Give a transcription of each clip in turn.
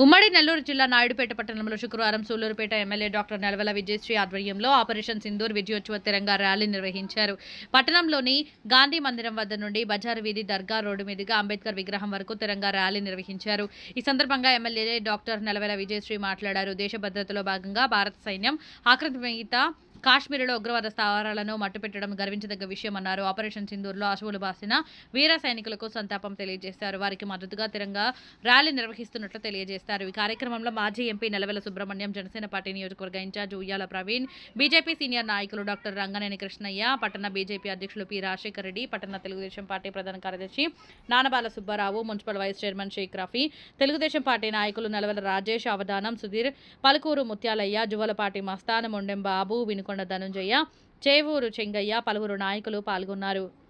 ఉమ్మడి నెల్లూరు జిల్లా నాయుడుపేట పట్టణంలో శుక్రవారం సూలూరుపేట ఎమ్మెల్యే డాక్టర్ నెలవల విజయశ్రీ ఆధ్వర్యంలో ఆపరేషన్ సింధూర్ విజయోత్సవ తిరంగా ర్యాలీ నిర్వహించారు. పట్టణంలోని గాంధీ మందిరం వద్ద నుండి బజార్ వీధి దర్గా రోడ్డు మీదుగా అంబేద్కర్ విగ్రహం వరకు తిరంగా ర్యాలీ నిర్వహించారు. ఈ సందర్భంగా ఎమ్మెల్యే డాక్టర్ నెలవెల విజయశ్రీ మాట్లాడారు. దేశ భద్రతలో భాగంగా భారత సైన్యం ఆక్రమిత కాశ్మీర్లో ఉగ్రవాద స్థావరాలను మట్టుపెట్టడం గర్వించదగ్గ విషయమన్నారు ఆపరేషన్ సింధూర్లో అశువులు బాసిన వీర సైనికులకు సంతాపం తెలియజేశారు. వారికి మద్దతుగా తిరంగా ర్యాలీ నిర్వహిస్తున్నట్లు తెలియజేస్తారు. ఈ కార్యక్రమంలో మాజీ ఎంపీ నెలవెల సుబ్రహ్మణ్యం జనసేన పార్టీ నియోజకవర్గ incharge Uyyala Praveen BJP senior నాయకులు డాక్టర్ రంగనేని కృష్ణయ్య పట్టణ బీజేపీ అధ్యక్షులు పి రాజశేఖర్ రెడ్డి పట్టణ తెలుగుదేశం పార్టీ ప్రధాన కార్యదర్శి Nanabala Subbarao municipal vice chairman Sheikh Rafi Telugu Desam party నాయకులు నెలవెల రాజేష్ అవధానం సుధీర్ పలుకూరు ముత్యాలయ్య జువలపాటి మస్తాన్ మొండెం బాబు వినుకొండ ధనుంజయ చేవూరు చెంగయ్య పలువురు నాయకులు పాల్గొన్నారు.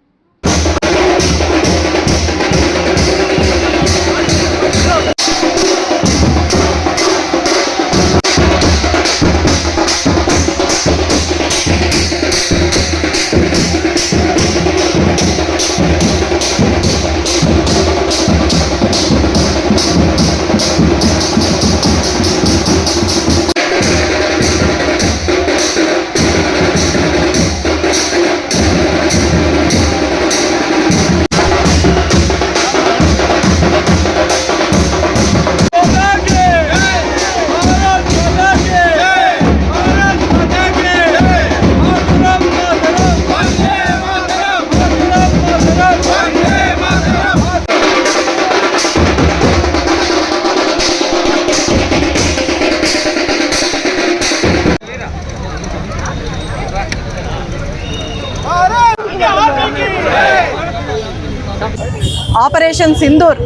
ఆపరేషన్ సింధూర్.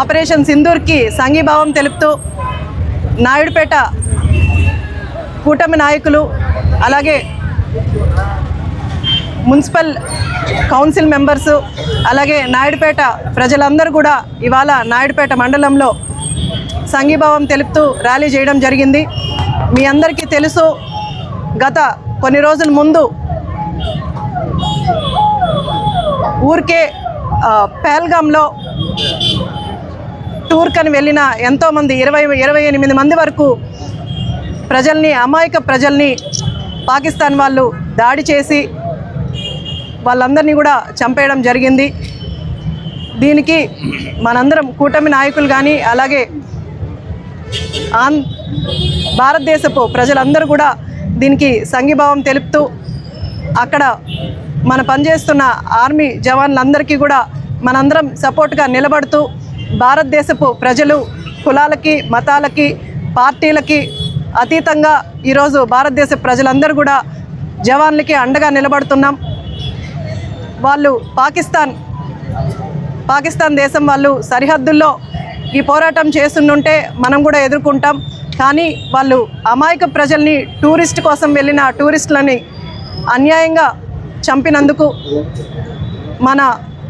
ఆపరేషన్ సింధూర్కి సంఘీభావం తెలుపుతూ నాయుడుపేట కూటమి నాయకులు అలాగే మున్సిపల్ కౌన్సిల్ మెంబర్స్ అలాగే నాయుడుపేట ప్రజలందరూ కూడా ఇవాళ నాయుడుపేట మండలంలో సంఘీభావం తెలుపుతూ ర్యాలీ చేయడం జరిగింది. మీ అందరికీ తెలుసు గత కొన్ని రోజుల ముందు ఊరికే ఆ, టూర్కని వెళ్ళిన ఎంతోమంది ఇరవై ఇరవై ఎనిమిది మంది వరకు ప్రజల్ని అమాయక ప్రజల్ని పాకిస్తాన్ వాళ్ళు దాడి చేసి వాళ్ళందరినీ కూడా చంపేయడం జరిగింది. దీనికి మనందరం కూటమి నాయకులు కానీ అలాగే ఆన్ భారతదేశపు ప్రజలందరూ కూడా దీనికి సంఘీభావం తెలుపుతూ అక్కడ మన పనిచేస్తున్న ఆర్మీ జవాన్లందరికీ కూడా మనందరం సపోర్ట్గా నిలబడుతూ భారతదేశపు ప్రజలు కులాలకి మతాలకి పార్టీలకి అతీతంగా ఈరోజు భారతదేశ ప్రజలందరూ కూడా జవాన్లకి అండగా నిలబడుతున్నాం. వాళ్ళు పాకిస్తాన్ పాకిస్తాన్ దేశం వాళ్ళు సరిహద్దుల్లో ఈ పోరాటం చేస్తుంటే మనం కూడా ఎదుర్కొంటాం. కానీ వాళ్ళు అమాయక ప్రజల్ని టూరిస్ట్ కోసం వెళ్ళిన టూరిస్టులని అన్యాయంగా చంపినందుకు మన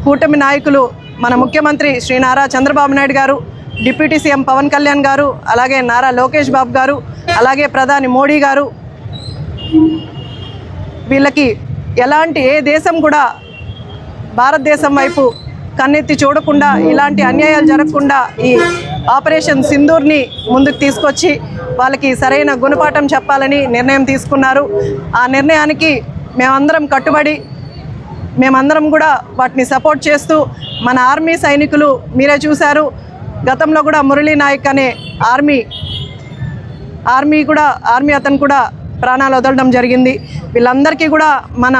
కూటమి నాయకులు మన ముఖ్యమంత్రి శ్రీ నారా చంద్రబాబు నాయుడు గారు డిప్యూటీ సీఎం పవన్ కళ్యాణ్ గారు అలాగే నారా లోకేష్ బాబు గారు అలాగే ప్రధాని మోడీ గారు వీళ్ళకి ఎలాంటి ఏ దేశం కూడా భారతదేశం వైపు కన్నెత్తి చూడకుండా ఇలాంటి అన్యాయాలు జరగకుండా ఈ ఆపరేషన్ సింధూర్ని ముందుకు తీసుకొచ్చి వాళ్ళకి సరైన గుణపాఠం చెప్పాలని నిర్ణయం తీసుకున్నారు. ఆ నిర్ణయానికి మేమందరం కట్టుబడి మేమందరం కూడా వాటిని సపోర్ట్ చేస్తూ మన ఆర్మీ సైనికులు మీరే చూశారు గతంలో కూడా మురళీ నాయక్ అనే ఆర్మీ ఆర్మీ కూడా ఆర్మీ అతను కూడా ప్రాణాలు వదలడం జరిగింది. వీళ్ళందరికీ కూడా మన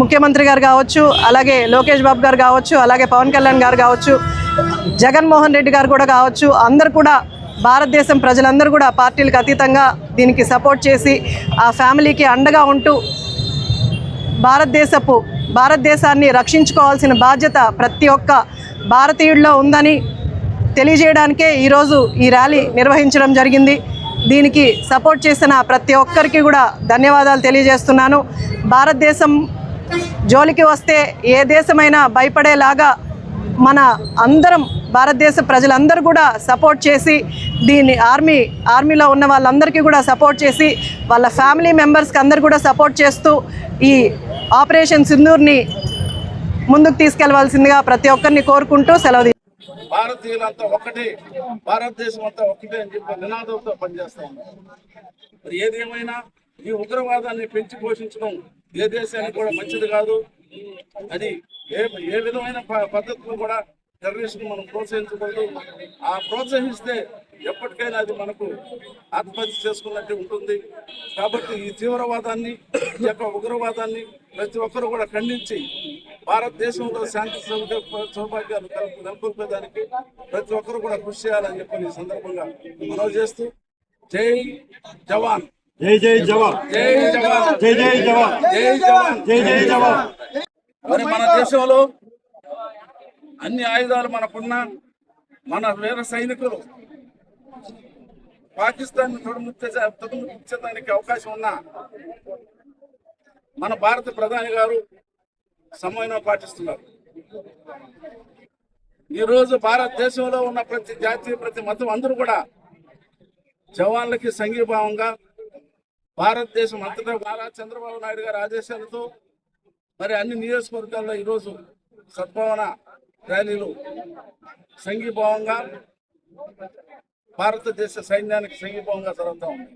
ముఖ్యమంత్రి గారు కావచ్చు అలాగే లోకేష్ బాబు గారు కావచ్చు అలాగే పవన్ కళ్యాణ్ గారు కావచ్చు జగన్మోహన్ రెడ్డి గారు కూడా కావచ్చు అందరు కూడా భారతదేశం ప్రజలందరూ కూడా పార్టీలకు అతీతంగా దీనికి సపోర్ట్ చేసి ఆ ఫ్యామిలీకి అండగా ఉంటూ భారతదేశపు భారతదేశాన్ని రక్షించుకోవాల్సిన బాధ్యత ప్రతి ఒక్క భారతీయుడిలో ఉందని తెలియజేయడానికే ఈరోజు ఈ ర్యాలీ నిర్వహించడం జరిగింది. దీనికి సపోర్ట్ చేసిన ప్రతి ఒక్కరికి కూడా ధన్యవాదాలు తెలియజేస్తున్నాను. భారతదేశం జోలికి వస్తే ఏ దేశమైనా భయపడేలాగా మన అందరం భారతదేశ ప్రజలందరూ కూడా సపోర్ట్ చేసి దీన్ని ఆర్మీ ఆర్మీలో ఉన్న వాళ్ళందరికీ కూడా సపోర్ట్ చేసి వాళ్ళ ఫ్యామిలీ మెంబర్స్కి అందరు కూడా సపోర్ట్ చేస్తూ ఈ ఆపరేషన్ సింధూర్ని ముందుకు తీసుకెళ్ళవలసిందిగా ప్రతి ఒక్కరిని కోరుకుంటూ సెలవు భారతీయులంతా ఒకటి భారతదేశం అంతా ఒకటే అని చెప్పి నినాదంతో పనిచేస్తా ఉన్నారు మరి ఏది ఏమైనా ఈ ఉగ్రవాదాన్ని పెంచి పోషించడం ఏ దేశానికి కూడా మంచిది కాదు. అది ఏ ఏ విధమైన ప- కూడా టెర్రరిస్ట్ మనం ప్రోత్సహించకూడదు. ఆ ప్రోత్సహిస్తే ఎప్పటికైనా అది మనకు ఆత్మహత్య చేసుకున్నట్టు ఉంటుంది. కాబట్టి ఈ తీవ్రవాదాన్ని ఈ యొక్క ఉగ్రవాదాన్ని ప్రతి ఒక్కరు కూడా ఖండించి భారతదేశంలో శాంతి సౌభాగ్య- సౌభాగ్యాలు కల్ప- నెలకొల్పేదానికి ప్రతి ఒక్కరు కూడా కృషి చేయాలని చెప్పి ఈ సందర్భంగా మనవి చేస్తూ జై జవాన్. జై జై జవాన్. జై జవాన్. జై జై జవాన్. జై జవాన్. జై జై జవాన్. మరి మన దేశంలో అన్ని ఆయుధాలు మనకున్న మన వీర సైనికులు పాకిస్తాన్ తొడుముచ్చే తొడుముచ్చడానికి అవకాశం ఉన్నా మన భారత ప్రధాని గారు సమన్వయం పాటిస్తున్నారు. ఈరోజు భారతదేశంలో ఉన్న ప్రతి జాతి ప్రతి మతం అందరూ కూడా జవాన్లకి సంఘీభావంగా భారతదేశం అంతటా నారా చంద్రబాబు నాయుడు గారి ఆదేశాలతో మరి అన్ని నియోజకవర్గాల్లో ఈరోజు సద్భావన ర్యాలీలు సంఘీభావంగా భారతదేశ సైన్యానికి సంఘీభావంగా జరుగుతూ ఉంది